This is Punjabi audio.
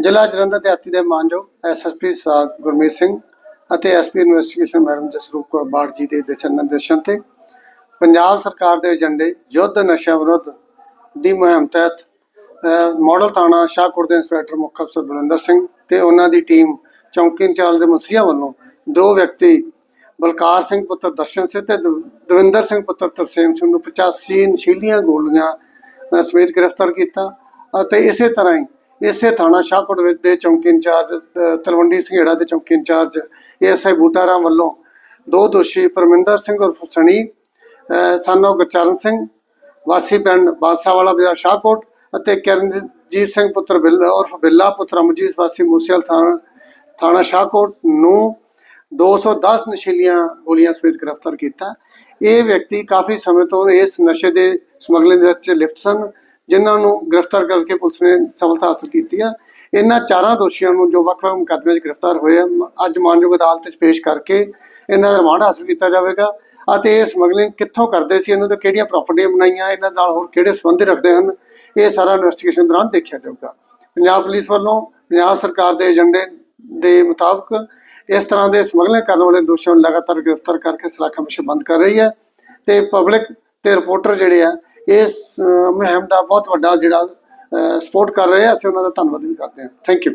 ਜ਼ਿਲ੍ਹਾ ਜਲੰਧਰ ਦੇ ਦੇ ਮਾਨਯੋਗ ਐਸਐਸਪੀ ਸਾਹਿਬ ਗੁਰਮੀਤ ਸਿੰਘ ਅਤੇ SP investigation madam Jasroop Kaur Barh ji ਦੇ ਦਿਸ਼ਾ ਨਿਰਦੇਸ਼ਨ ਤੇ ਪੰਜਾਬ ਸਰਕਾਰ ਦੇ ਏਜੰਡੇ ਯੁੱਧ ਨਸ਼ਾ ਵਿਰੁੱਧ ਦੀ ਮੁਹਿੰਮ ਤਹਿਤ ਮਾਡਲ ਥਾਣਾ ਸ਼ਾਹਕੋਟ ਦੇ ਇੰਸਪੈਕਟਰ ਮੁੱਖ ਅਫਸਰ ਬਲਵਿੰਦਰ ਸਿੰਘ ਤੇ ਉਹਨਾਂ ਦੀ ਟੀਮ ਚੌਂਕੀ ਇੰਚਾਰਜ ਮੁੰਸੀਆਂ ਵੱਲੋਂ ਦੋ ਵਿਅਕਤੀ, ਬਲਕਾਰ ਸਿੰਘ ਪੁੱਤਰ ਦਰਸ਼ਨ ਸਿੰਘ ਤੇ ਦਵਿੰਦਰ ਸਿੰਘ ਪੁੱਤਰ ਤਰਸੇਮ ਸਿੰਘ ਨੂੰ 85 ਨਸ਼ੀਲੀਆਂ ਗੋਲੀਆਂ ਸਮੇਤ ਗ੍ਰਿਫਤਾਰ ਕੀਤਾ ਅਤੇ ਇਸੇ ਤਰ੍ਹਾਂ ਹੀ ਇਸੇ ਥਾਣਾ ਸ਼ਾਹਕੋਟ ਵਿੱਚ ਦੇ ਚੌਂਕੀ ਇੰਚਾਰਜ ਤਲਵੰਡੀ ਸਿੰਘੇੜਾ ਦੇ ਚੌਂਕੀ ਇੰਚਾਰਜ ਏਐਸਆਈ ਬੂਟਾਰਾਮ ਵੱਲੋਂ ਦੋ ਦੋਸ਼ੀ ਪਰਮਿੰਦਰ ਸਿੰਘ ਉਰਫ ਸਣੀ ਸਾਨੋ ਗੁਰਚਰਨ ਸਿੰਘ, ਵਾਸੀ ਪਿੰਡ ਬਾਦਸ਼ਾਹਵਾਲਾ ਬਾਜ਼ਾਰ ਸ਼ਾਹਕੋਟ ਅਤੇ ਕਿਰਨਜੀਤ ਸਿੰਘ ਪੁੱਤਰ ਬਿੱਲਾ, ਉਰਫ ਬਿੱਲਾ ਪੁੱਤਰ ਅਮਰਜੀਤ ਵਾਸੀ ਮੂਸੇਵਾਲ ਥਾਣਾ ਥਾਣਾ ਸ਼ਾਹਕੋਟ ਨੂੰ 210 ਨਸ਼ੀਲੀਆਂ ਗੋਲੀਆਂ ਸਮੇਤ ਗ੍ਰਿਫਤਾਰ ਕੀਤਾ। ਇਹ ਵਿਅਕਤੀ ਕਾਫੀ ਸਮੇਂ ਤੋਂ ਇਸ ਨਸ਼ੇ ਦੇ ਸਮਗਲਿੰਗ ਵਿੱਚ ਲਿਫਟ ਸਨ। ਜਿਨ੍ਹਾਂ ਨੂੰ ਗ੍ਰਿਫਤਾਰ ਕਰਕੇ ਪੁਲਿਸ ਨੇ ਸਫਲਤਾ ਹਾਸਲ ਕੀਤੀ ਆ। ਇਹਨਾਂ ਚਾਰਾਂ ਦੋਸ਼ੀਆਂ ਨੂੰ ਜੋ ਵੱਖ-ਵੱਖ ਮੁਕੱਦਮੇ 'ਚ ਗ੍ਰਿਫਤਾਰ ਹੋਏ ਆ, ਅੱਜ ਮਾਨਯੋਗ ਅਦਾਲਤ 'ਚ ਪੇਸ਼ ਕਰਕੇ ਇਹਨਾਂ ਦਾ ਰਿਮਾਂਡ ਹਾਸਲ ਕੀਤਾ ਜਾਵੇਗਾ ਅਤੇ ਇਹ ਸਮਗਲਿੰਗ ਕਿੱਥੋਂ ਕਰਦੇ ਸੀ ਇਹਨਾਂ ਤੋਂ ਕਿਹੜੀਆਂ ਪ੍ਰਾਪਰਟੀਆਂ ਬਣਾਈਆਂ ਇਹਨਾਂ ਨਾਲ ਹੋਰ ਕਿਹੜੇ ਸੰਬੰਧ ਰੱਖਦੇ ਹਨ ਇਹ ਸਾਰਾ ਇਨਵੈਸਟੀਗੇਸ਼ਨ ਦੌਰਾਨ ਦੇਖਿਆ ਜਾਊਗਾ। ਪੰਜਾਬ ਪੁਲਿਸ ਵੱਲੋਂ ਪੰਜਾਬ ਸਰਕਾਰ ਦੇ ਏਜੰਡੇ ਦੇ ਮੁਤਾਬਕ ਇਸ ਤਰ੍ਹਾਂ ਦੇ ਸਮਗਲਿੰਗ ਕਰਨ ਵਾਲੇ ਦੋਸ਼ੀਆਂ ਨੂੰ ਲਗਾਤਾਰ ਗ੍ਰਿਫਤਾਰ ਕਰਕੇ ਸਲਾਖਾਂ ਵਿੱਚ ਬੰਦ ਕਰ ਰਹੀ ਹੈ ਤੇ ਪਬਲਿਕ ਤੇ ਰਿਪੋਰਟਰ ਜਿਹੜੇ ਆ ਇਸ ਮੁਹਿੰਮ ਦਾ ਬਹੁਤ ਵੱਡਾ ਜਿਹੜਾ ਸਪੋਰਟ ਕਰ ਰਹੇ ਆ, ਅਸੀਂ ਉਹਨਾਂ ਦਾ ਧੰਨਵਾਦ ਵੀ ਕਰਦੇ ਹਾਂ। Thank you